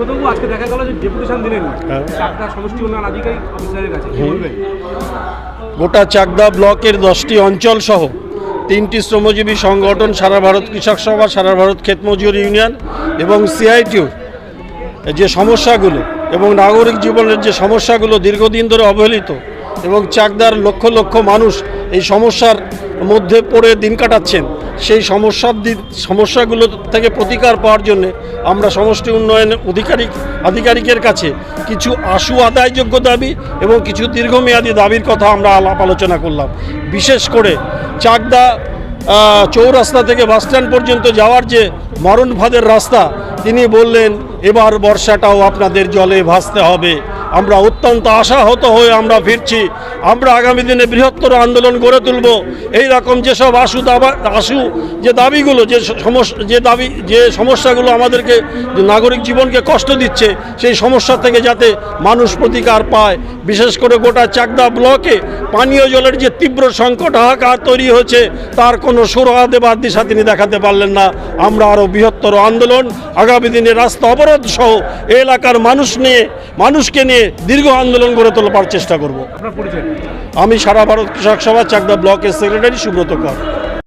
আজকে দেখা গেল যে ডেপুটেশন দিলেন হ্যাঁ। চারটা সমষ্টি উন্নয়ন আধিকারিক অফিসারের কাছে। গোটা চাকদা ব্লকের দশটি অঞ্চল সহ তিনটি শ্রমজীবী সংগঠন সারা ভারত কৃষক সভা সারা ভারত ক্ষেত মজুর ইউনিয়ন এবং সিআইটিউ। যে সমস্যাগুলো এবং নাগরিক জীবনের যে সমস্যাগুলো দীর্ঘদিন ধরে অবহেলিত এবং চাকদার লক্ষ লক্ষ মানুষ এই সমস্যার মধ্যে পড়ে দিন কাটাচ্ছেন। সেই সমস্যার সমস্যাগুলো থেকে প্রতিকার পাওয়ার জন্য আমরা সমষ্টি উন্নয়ন অধিকারিক আধিকারিকের কাছে কিছু আশু আদায়যোগ্য দাবি এবং কিছু দীর্ঘমেয়াদী দাবির কথা আমরা আলাপ আলোচনা করলাম। বিশেষ করে চাকদা চৌরাস্তা থেকে বাসস্ট্যান্ড পর্যন্ত যাওয়ার যে মরণ ফাঁদের রাস্তা, তিনি বললেন, এবার বর্ষাটাও আপনাদের জলে ভাসতে হবে। আমরা অত্যন্ত আশাহত হয়ে আমরা ফিরছি। আমরা আগামী দিনে বৃহত্তর আন্দোলন গড়ে তুলব। এই রকম যেসব আশু দাবা, আশু, যে দাবিগুলো, যে সমস্যা যে দাবি, যে সমস্যাগুলো আমাদেরকে নাগরিক জীবনকে কষ্ট দিচ্ছে, সেই সমস্যা থেকে যাতে মানুষ প্রতিকার পায়, বিশেষ করে গোটা চাকদা ব্লকে পানীয় জলের যে তীব্র সংকট, হাহাকার তৈরি হয়েছে, তার কোনো সুরাহা দেবার দিশা তিনি দেখাতে পারলেন না। আমরা আরও বৃহত্তর আন্দোলন, আগামী দিনে রাস্তা অবরোধ সহ এলাকার মানুষ নিয়ে, মানুষকে নিয়ে দীর্ঘ আন্দোলন গড়ে তোলার চেষ্টা করব। আমি সারা ভারত কৃষক সভা চাকদা ব্লকের সেক্রেটারি সুব্রত কর।